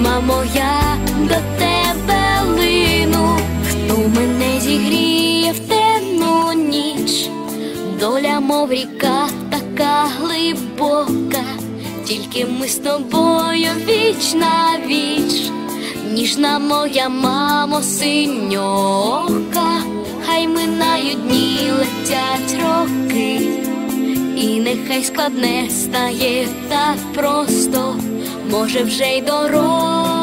мамо, я до тебе лину, хто мене зігріє в темну ніч, доля, мов ріка, така глибока, тільки ми з тобою віч на віч, ніжна моя мамо, синьока, нехай складне стає так просто, може вже й доросла.